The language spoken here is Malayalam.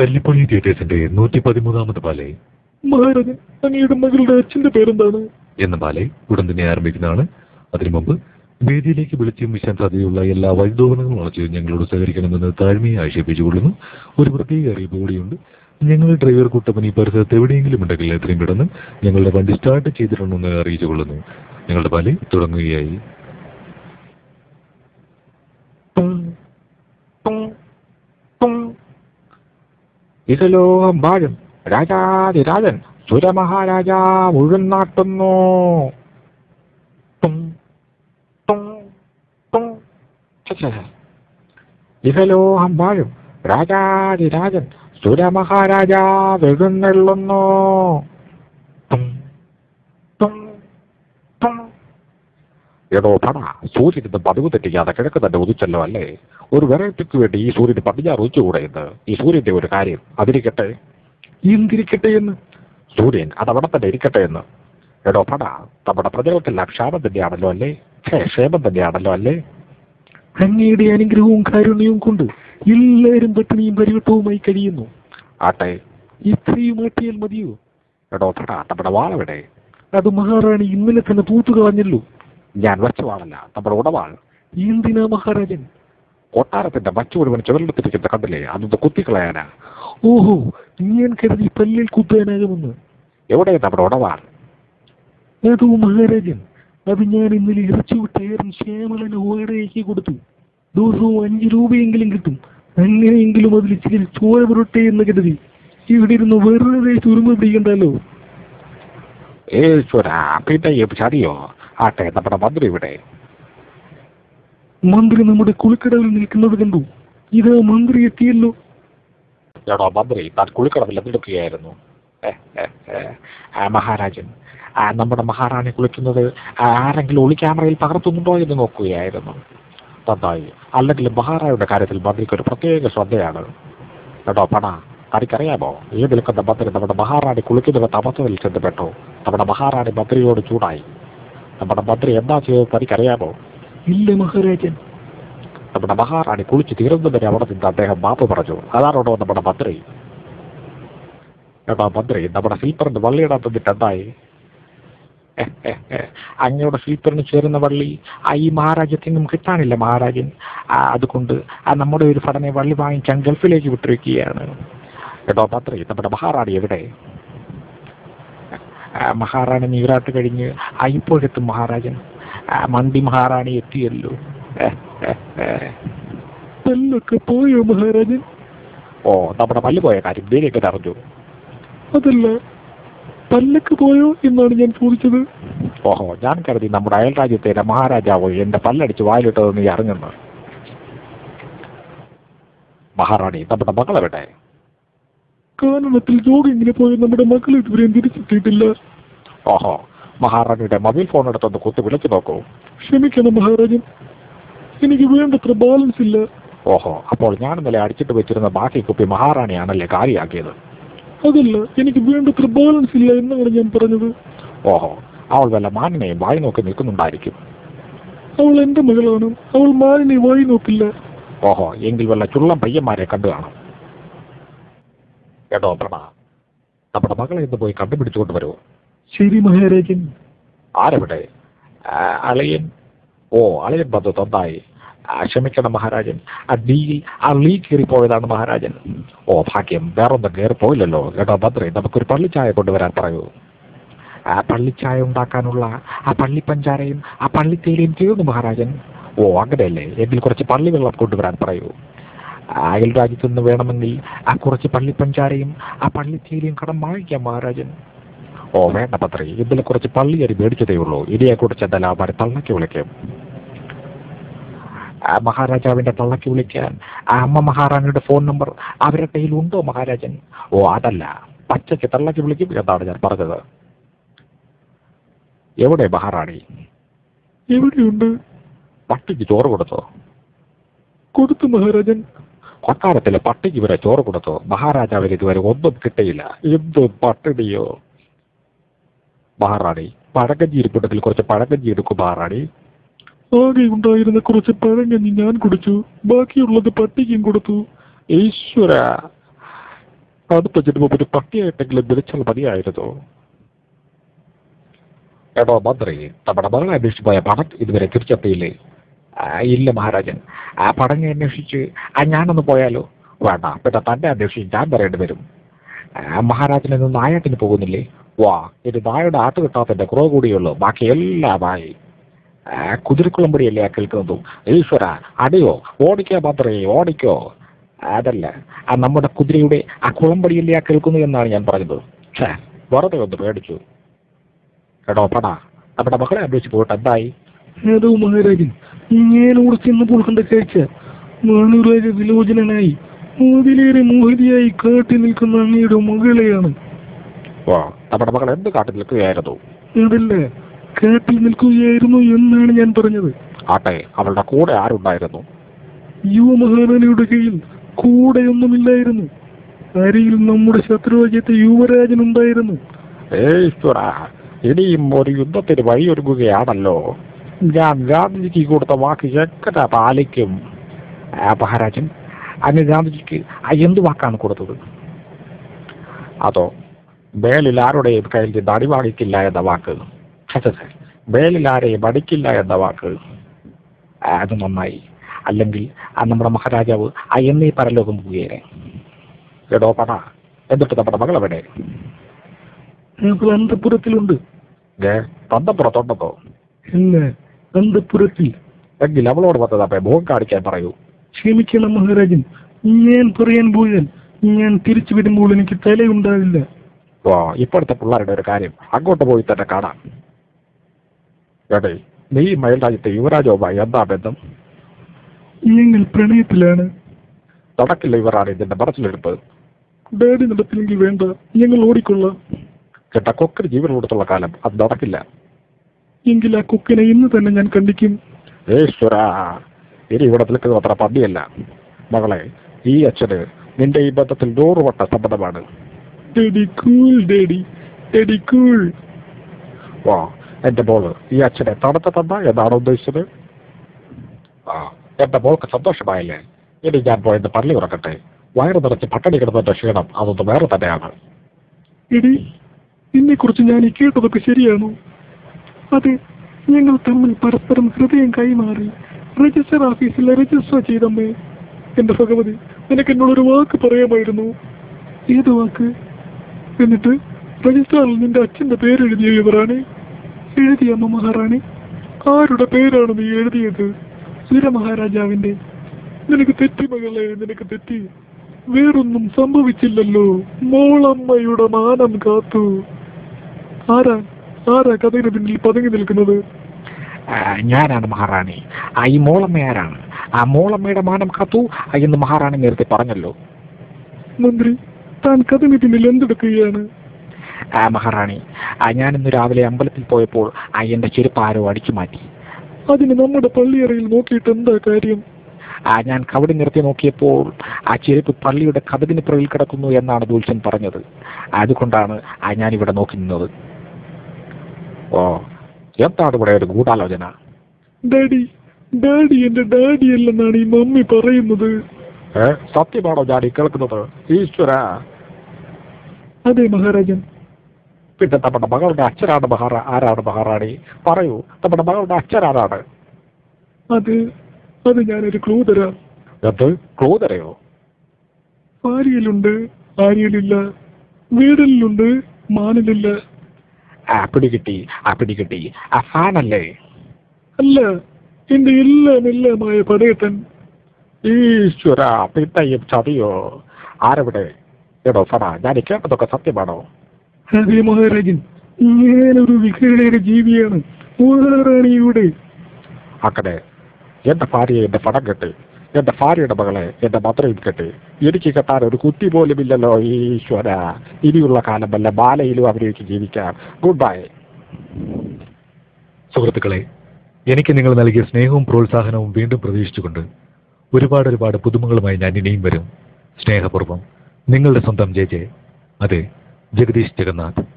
തല്ലിപ്പൊളി തിയേറ്റേഴ്സിന്റെ നൂറ്റി പതിമൂന്നാമത് പാലേ. മഹാരാജൻ അങ്ങയുടെ മകളുടെ അച്ഛന്റെ പേരെന്താണ്? എന്ന പാലെ ഉടൻ തന്നെ ആരംഭിക്കുന്നതാണ്. അതിനു മുമ്പ് വേദിയിലേക്ക് വിളിച്ചും വീശാൻ സാധ്യതയുള്ള എല്ലാ വൈദ്യോപകരണങ്ങളും അടച്ച് ഞങ്ങളോട് സഹകരിക്കണമെന്ന് താഴ്മയെ ആക്ഷേപിച്ചുകൊള്ളുന്നു. ഒരു പ്രത്യേക അറിയിപ്പ് കൂടിയുണ്ട്. ഞങ്ങളുടെ ഡ്രൈവർ കൂട്ടപ്പൻ ഈ പരിസരത്ത് എവിടെയെങ്കിലും ഉണ്ടെങ്കിൽ എത്രയും പെട്ടെന്ന് ഞങ്ങളുടെ വണ്ടി സ്റ്റാർട്ട് ചെയ്തിട്ടുണ്ടെന്ന് അറിയിച്ചുകൊള്ളുന്നു. ഞങ്ങളുടെ പാലെ തുടങ്ങുകയായി. ഇതലോകം വാഴും രാജാതിരാജൻ സുരമഹാരാജ ഛെ, ഛെ. ഇഹലോകം വാഴും രാജാതിരാജൻ സുരമഹാരാജ എഴുന്നള്ളുന്നു എടോ പട സൂര്യന് പതിവ് തെറ്റിക്കാതെ കിഴക്ക് തന്നെ ഉദിച്ചല്ലോ അല്ലേ? ഒരു വെറൈറ്റിക്ക് വേണ്ടി ഈ സൂര്യന് പടിഞ്ഞാറ് ഉദിച്ചുകൂടെ എന്ന്? ഈ സൂര്യന്റെ ഒരു കാര്യം അതിരിക്കട്ടെ? എന്തിരിക്കട്ടെ എന്ന്? സൂര്യൻ അതവിടെ തന്നെ ഇരിക്കട്ടെ എന്ന്? എടോ പട നമ്മുടെ പ്രജകൾക്കെല്ലാം ക്ഷാമം തന്നെയാണല്ലോ അല്ലേ? ക്ഷേമം തന്നെയാണല്ലോ അല്ലേ? അങ്ങയുടെ അനുഗ്രഹവും കാരുണ്യവും കൊണ്ട് എല്ലാവരും പട്ടിണിയും പരിവട്ടവുമായി കഴിയുന്നു. ആട്ടെ ഇത്രയും ആട്ടിയാൽ മതിയോ? എടോ പട നമ്മുടെ വാളവിടെ. അത് മഹാറാണി ഇന്നലെ തന്നെ തൂത്തു കളഞ്ഞല്ലോ ഞാൻ വച്ചവാണല്ല നമ്മുടെ ഉടവാൾ എന്തിനാ മഹാരാജൻ? കൊട്ടാരത്തിന്റെ വച്ചു മുഴുവൻ ചുവരെടുത്തിരിക്കുന്ന കണ്ടില്ലേ? അതൊന്ന് കുത്തിക്കളയാനാ. ഓഹോ ഞാൻ കരുതി പല്ലിൽ കുത്താനാകുമെന്ന്. എവിടെ നമ്മുടെ ഉടവാൾ അതോ മഹാരാജൻ അത് ഞാൻ ഇന്നലെ ഇറച്ചു ടയറും ശ്യാമളന് ഓടയാക്കി കൊടുത്തു. ദിവസവും അഞ്ച് രൂപയെങ്കിലും കിട്ടും. അങ്ങനെയെങ്കിലും അതിൽ ഇച്ചിരി ചോര പുരട്ടെ എന്ന് കരുതി. ഇവിടെ ഇരുന്ന് വെറുതെ ചുരുമ്പ് പിടിക്കണ്ടല്ലോ. ഈശ്വര പിന്നെ ഈ ചതിയോ? ആട്ടെ നമ്മുടെ മന്ത്രി ഇവിടെ. മന്ത്രി നമ്മുടെ കുളിക്കടവിൽ നിൽക്കുന്നത് കണ്ടു. ഇത് മന്ത്രി എത്തിയല്ലോ. എടോ മന്ത്രി താൻ കുളിക്കടവിൽ എന്തെടുക്കുകയായിരുന്നു? മഹാരാജൻ നമ്മുടെ മഹാറാണി കുളിക്കുന്നത് ആരെങ്കിലും ഒളി ക്യാമറയിൽ പകർത്തുന്നുണ്ടോ എന്ന് നോക്കുകയായിരുന്നു. നന്നായി. അല്ലെങ്കിൽ മഹാറാണിയുടെ കാര്യത്തിൽ മന്ത്രിക്ക് ഒരു പ്രത്യേക ശ്രദ്ധയാണ്. എടോ പണ തനിക്കറിയാമോ? ഈ നിൽക്കുന്ന മന്ത്രി നമ്മുടെ മഹാറാണി കുളിക്കുന്നവർ തമസത്തിൽ ചെന്നപ്പെട്ടു നമ്മുടെ മഹാറാണി മന്ത്രിയോട് ചൂടായി. നമ്മുടെ മന്ത്രി എന്താ ചെയ്തത് തനിക്കറിയാമോ? ഇല്ല മഹാരാജൻ. നമ്മുടെ മഹാറാണി കുളിച്ച് തീർന്നവരെ അവിടെ നിന്ന് അദ്ദേഹം മാപ്പ് പറഞ്ഞു. അതാണോ നമ്മുടെ മന്ത്രി? എടാ മന്ത്രി നമ്മുടെ സ്ലീപ്പറിന്റെ വള്ളിയിടാൻ തന്നിട്ട് എന്തായി? അങ്ങയുടെ സ്ലീപ്പറിന് ചേരുന്ന വള്ളി ആ ഈ മഹാരാജ്യത്തിനും കിട്ടാനില്ല മഹാരാജൻ. അതുകൊണ്ട് ആ നമ്മുടെ ഒരു ഭടനെ വള്ളി വാങ്ങിക്കാൻ ഗൾഫിലേക്ക് വിട്ടിരിക്കുകയാണ് എടോ മന്ത്രി നമ്മുടെ മഹാറാണി എവിടെ? മഹാറാണി നീരാട്ട് കഴിഞ്ഞ് അയിപ്പോഴെത്തും മഹാരാജൻ മണ്ടി മഹാറാണി എത്തിയല്ലോ. പല്ലൊക്കെ പോയോ മഹാരാജൻ? ഓ നമ്മുടെ പല്ല് പോയ കാര്യം ദേവിയൊക്കെ അറിഞ്ഞു. അതല്ല പല്ലൊക്കെ പോയോ എന്നാണ് ഞാൻ ചോദിച്ചത്. ഓഹോ ഞാൻ കരുതി നമ്മുടെ അയൽ രാജ്യത്തെ മഹാരാജാവോ എന്റെ പല്ലടിച്ച് വായിലിട്ടതെന്ന് നീ അറിഞ്ഞെന്ന്. മഹാറാണി നമ്മുടെ മകളെവിടെ? കാനനത്തിൽ ജോഗിങ്ങിന് പോയ. നമ്മുടെ മക്കൾ ഇതുവരെയും തിരിച്ചെത്തിയിട്ടില്ല ഓഹോ മഹാറാണിയുടെ മൊബൈൽ ഫോൺ എടുത്തൊന്ന് കുത്തി വിളിച്ചു നോക്കൂ. ക്ഷമിക്കണം മഹാരാജൻ എനിക്ക് വേണ്ടത്ര ബാലൻസ് ഇല്ല. ഓഹോ അപ്പോൾ ഞാൻ ഇന്നലെ അടിച്ചിട്ട് വെച്ചിരുന്ന ബാക്കി കുപ്പി മഹാറാണിയാണല്ലേ കാര്യമാക്കിയത് അതല്ല എനിക്ക് വേണ്ടത്ര ബാലൻസ് ഇല്ല എന്നാണ് ഞാൻ പറഞ്ഞത്. ഓഹോ അവൾ വല്ല മാനിനെയും വായി നോക്കി നിൽക്കുന്നുണ്ടായിരിക്കും. അവൾ എന്റെ മകളാണ്. അവൾ മാനിനെ വായി നോക്കില്ല. ഓഹോ എങ്കിൽ വല്ല ചുള്ളം പയ്യന്മാരെ കണ്ടു കാണും. കേട്ടോ പ്രണ നമ്മുടെ മകളെ ഇന്ന് പോയി കണ്ടുപിടിച്ചുകൊണ്ട് വരുമോ ശരി മഹാരാജൻ. ആരവിടെ? അളിയൻ. ഓ അളിയൻ ബന്ധു തൊന്നായി ആ, ക്ഷമിക്കണം മഹാരാജൻ. ആ ഡീയിൽ ആ ലീ കയറിപ്പോയതാണ് മഹാരാജൻ. ഓ ഭാഗ്യം. വേറൊന്നും കയറിപ്പോയില്ലല്ലോ. കേട്ടോ ഭദ്രേ നമുക്കൊരു പള്ളിച്ചായ കൊണ്ടുവരാൻ പറയൂ. ആ പള്ളിച്ചായ ഉണ്ടാക്കാനുള്ള ആ പള്ളിപ്പഞ്ചാരയും ആ പള്ളിത്തേലിയും തീർന്നു മഹാരാജൻ. ഓ അങ്ങനെയല്ലേ? എങ്കിൽ കുറച്ച് പള്ളി വെള്ളം കൊണ്ടുവരാൻ പറയൂ. അയൽ രാജ്യത്തു നിന്ന് വേണമെങ്കിൽ ആ കുറച്ച് പള്ളിപ്പഞ്ചാരയും ആ പള്ളിത്തേലിയും കടം വാങ്ങിക്കാം മഹാരാജൻ. ഓ വേണ്ട പത്രി. ഇതിൽ കുറച്ച് പള്ളിയരി മേടിച്ചതേ ഉള്ളൂ. ഇനിയെ കുറിച്ച് എന്തായാലും അവരെ തള്ളക്കി വിളിക്കും. ആ മഹാരാജാവിന്റെ തള്ളക്കി വിളിക്കാൻ ആ അമ്മ മഹാറാണിയുടെ ഫോൺ നമ്പർ അവരുടെ കയ്യിൽ ഉണ്ടോ മഹാരാജൻ? ഓ അതല്ല. പച്ചയ്ക്ക് തള്ളക്കി വിളിക്കും എന്നാണ് ഞാൻ പറഞ്ഞത്. എവിടെ മഹാറാണി? എവിടെയുണ്ട്? പട്ടിക്ക് ചോറ് കൊടുത്തോ? കൊടുത്തു മഹാരാജൻ. കൊട്ടാരത്തിലെ പട്ടിക്ക് ഇവരെ ചോറ് കൊടുത്തു? മഹാരാജാവിന് ഇതുവരെ ഒന്നും കിട്ടിയില്ല. എന്ത് പട്ടിണിയോ? മഹാറാണി പഴങ്കഞ്ഞി ഇരിപ്പിടത്തിൽ കുറച്ച് പഴങ്കഞ്ഞി എടുക്കും മഹാറാണി. ആകെ ഉണ്ടായിരുന്ന കുറച്ച് പഴങ്കഞ്ഞി ഞാൻ കുടിച്ചു. ബാക്കിയുള്ളത് പട്ടിക്കും കൊടുത്തു. ഈശ്വര. അടുത്ത ജന്മം ഒരു പട്ടിയായിട്ടെങ്കിലും വിളിച്ചാൽ മതിയായിരുന്നു? എടോ മന്ത്രി നമ്മുടെ മരണ അന്വേഷിച്ച് പോയ പണം ഇതുവരെ തിരിച്ചെത്തിയില്ലേ? ഇല്ല മഹാരാജൻ. ആ പടങ്ങി അന്വേഷിച്ച് ആ ഞാനൊന്ന് പോയാലോ? വേണ്ട പിന്നെ തന്നെ അന്വേഷിച്ച് ഞാൻ പറയേണ്ടി വരും. ഇന്ന് നായാട്ടിന് പോകുന്നില്ലേ? വാ ഇത് നായയുടെ ആട്ട് കിട്ടാത്തതിന്റെ കുറവ് കൂടിയുള്ളൂ. ബാക്കി എല്ലാമായി. കുതിരക്കുളമ്പടിയല്ലേ ആ കേൾക്കുന്നതും? ഈശ്വര അടിയോ ഓടിക്കോ മന്ത്രി ഓടിക്കോ. അതല്ല ആ നമ്മുടെ കുതിരയുടെ ആ കുളമ്പടിയല്ലേ ആ കേൾക്കുന്നു എന്നാണ് ഞാൻ പറഞ്ഞത്. ഛേ വെറുതെ ഒന്ന് പേടിച്ചു. എടോ പടാ നമ്മുടെ മകളെ അന്വേഷിച്ച് പോയിട്ട് എന്തായി? മഹാരാജൻ ഇങ്ങേനോട് ചെന്ന് പുൽക്കണ്ട കാഴ്ച മാണൂരാജ വിലോചനായി മുതിലേറെ മോഹിതിയായി കാട്ടി നിൽക്കുന്ന അങ്ങയുടെ മകളെയാണ്. വാ നമ്മുടെ മകൾ എന്ത് കാട്ടിൽ നിൽക്കുകയായിരുന്നു? അതല്ല കാട്ടിൽ നിൽക്കുകയായിരുന്നു എന്നാണ് ഞാൻ പറഞ്ഞത്. ആട്ടെ അവളുടെ കൂടെ ആരുണ്ടായിരുന്നു? യുവമഹാറാണിയുടെ കയ്യിൽ കൂടെയൊന്നുമില്ലായിരുന്നു. അരിയിൽ നമ്മുടെ ശത്രുരാജ്യത്തെ യുവരാജൻ ഉണ്ടായിരുന്നു ഇനിയും ഒരു യുദ്ധത്തിന് വഴിയൊരുങ്ങുകയാണല്ലോ. ഞാൻ ഗാന്ധിജിക്ക് കൊടുത്ത വാക്ക് എങ്ങനെ പാലിക്കും? മഹാരാജൻ അങ്ങ് ഗാന്ധിജിക്ക് എന്ത് വാക്കാണ് കൊടുത്തത്? അതോ മേലിൽ ആരുടെയും കയ്യിൽ തടി വാങ്ങിക്കില്ല എന്ന വാക്ക്? ഛെ. ആരെയും അടിക്കില്ല എന്ന വാക്ക്? അത് നന്നായി. അല്ലെങ്കിൽ ആ നമ്മുടെ മഹാരാജാവ് എന്നീ പരലോകം പോവുകയെ എടോ പട എന്നിട്ട് നമ്മുടെ മകളവിടെ നിങ്ങൾക്ക് ഏ തന്തപ്പുറത്തുണ്ടോ? അല്ല പുരട്ടി? എങ്കിൽ അവളോട് പത്തതാപ്പേ മുഖം കാണിക്കാൻ പറയൂ. ക്ഷമിക്കണം മഹാരാജൻ ഞാൻ പറയാൻ പോയാൽ ഞാൻ തിരിച്ചു വരുമ്പോൾ എനിക്ക് തലയുണ്ടാവില്ല. വാ ഇപ്പോഴത്തെ പിള്ളേരുടെ ഒരു കാര്യം അങ്ങോട്ട് പോയി തന്നെ കാണാം. കേട്ടേ നീ മയിൽരാജ്യത്തെ യുവരാജവുമായി എന്താ ബന്ധം? ഞങ്ങൾ പ്രണയത്തിലാണ്. നടക്കില്ല ഇവരാണ് ഇതിന്റെ മറച്ചിലെടുപ്പ്. ഡാഡി നടത്തില്ലെങ്കിൽ വേണ്ട ഞങ്ങൾ ഓടിക്കൊള്ളാം. ചേട്ടാ കൊക്കർ ജീവനോടത്തുള്ള കൊടുത്തുള്ള കാലം അത് നടക്കില്ല. എങ്കിൽ ആ കുക്കിനെ ഇന്ന് തന്നെ ഞാൻ കണ്ടിക്കും. ഈശ്വര ഇനി അത്ര പന്നിയല്ല. മകളെ ഈ അച്ഛന് നിന്റെ ഈ ബന്ധത്തിൽ നൂറ് വട്ട സമ്മതമാണ് ഓ എന്റെ മോൾ ഈ അച്ഛനെ തണുത്ത തന്ന എന്നാണ് ഉദ്ദേശിച്ചത്? ആ എന്റെ മോൾക്ക് സന്തോഷമായില്ലേ? ഇനി ഞാൻ പോയത് പള്ളി ഉറക്കട്ടെ വയറ് നിറച്ച് പട്ടണി കിടന്നതിന്റെ ക്ഷീണം അതൊന്ന് വേറെ തന്നെയാണ്. എടി നിന്നെ കുറിച്ച് ഞാൻ ഈ കേട്ടതൊക്കെ ശരിയാണോ? അതെ ഞങ്ങൾ തമ്മിൽ പരസ്പരം ഹൃദയം കൈമാറി രജിസ്റ്റർ ഓഫീസിൽ രജിസ്റ്റർ ചെയ്തമ്മേ. എന്റെ ഭഗവതി നിനക്ക് എന്നോടൊരു വാക്ക് പറയാമായിരുന്നു. ഏത് വാക്ക്? എന്നിട്ട് രജിസ്റ്ററിൽ നിന്റെ അച്ഛന്റെ പേര് എഴുതിയ അമ്മ മഹാറാണി. ആരുടെ പേരാണ് നീ എഴുതിയത്? സുരമഹാരാജാവിന്റെ നിനക്ക് തെറ്റി മകളെ നിനക്ക് തെറ്റി. വേറൊന്നും സംഭവിച്ചില്ലല്ലോ. മോളമ്മയുടെ മാനം കാത്തു. ആരാ ആരാ കഥയുടെ പിന്നിൽ പതുങ്ങി നിൽക്കുന്നത്? ഞാനാണ് മഹാറാണി. ആ ഈ മോളമ്മ ആരാണ്? ആ മോളമ്മയുടെ മാനം കാത്തു. എന്ന് മഹാറാണി നേരത്തെ പറഞ്ഞല്ലോ. മന്ത്രി താൻ കഥ പിന്നിൽ എന്തെടുക്കുകയാണ്? ആ മഹാറാണി ആ ഞാൻ ഇന്ന് രാവിലെ അമ്പലത്തിൽ പോയപ്പോൾ ആ എന്റെ ചെരുപ്പ് ആരോ അടിച്ചു മാറ്റി. അതിന് നമ്മുടെ പള്ളിയറയിൽ നോക്കിയിട്ട് എന്താ കാര്യം? ആ ഞാൻ കവടി നിർത്തി നോക്കിയപ്പോൾ ആ ചെരുപ്പ് പള്ളിയുടെ കഥകിന് പുറകിൽ കിടക്കുന്നു എന്നാണ് ദൂൽസൻ പറഞ്ഞത്. അതുകൊണ്ടാണ് ആ ഞാൻ ഇവിടെ നോക്കി നിന്നത്. ഓ എന്താണ് ഇവിടെ ഒരു ഗൂഢാലോചന? ഡാഡി ഡാഡി എന്റെ ഡാഡി അല്ലെന്നാണ് ഈ മമ്മി പറയുന്നത്. ഏ സത്യമാണോ ഞാൻ ഈ കേൾക്കുന്നത്? ഈശ്വര. അതെ മഹാരാജൻ. പിന്നെ നമ്മുടെ മകളുടെ അച്ഛനാണ് മഹാറാ ആരാണ് മഹാറാണി? പറയൂ നമ്മുടെ മകളുടെ അച്ഛനാരാണ്? അത് അത് ഞാനൊരു ക്ലൂ തരാം എന്ത്? ക്രൂതരയോ ആര്യയിലുണ്ട് ആര്യയിലില്ല വീടലിലുണ്ട് മാനിലില്ല. ആ പിടി കിട്ടി ആ പിടികിട്ടി ആ ഫാനല്ലേ? അല്ല എന്റെ എല്ലാം എല്ലാമായ പടയട്ടൻ ഈശ്വര പിത്തയും ചതിയോ? ആരവിടെ? എടോ ഫണ ഞാൻ കേട്ടതൊക്കെ സത്യമാണോ? അതെ മഹാരാജൻ. ഞാനൊരു വികേട ജീവിയാണ്. മഹാറാണിയുടെ. അങ്ങനെ എന്റെ ഭാര്യ എന്റെ പടം കെട്ടി എന്റെ ഭാര്യയുടെ മകളെ എന്റെ മന്ത്രയും കെട്ടി എനിക്ക് കെട്ടാൻ ഒരു കുട്ടി പോലും ഇല്ലല്ലോ ഈശ്വര. ഇനിയുള്ള കാലം വല്ല ബാലയിലും അവരേക്ക് ജീവിക്കാം. ഗുഡ് ബൈ സുഹൃത്തുക്കളെ എനിക്ക് നിങ്ങൾ നൽകിയ സ്നേഹവും പ്രോത്സാഹനവും വീണ്ടും പ്രതീക്ഷിച്ചുകൊണ്ട് ഒരുപാട് ഒരുപാട് പുതുമകളുമായി ഞാൻ ഇനിയും വരും. സ്നേഹപൂർവം നിങ്ങളുടെ സ്വന്തം ജെ ജെ അതെ ജഗദീഷ് ജഗന്നാഥ്.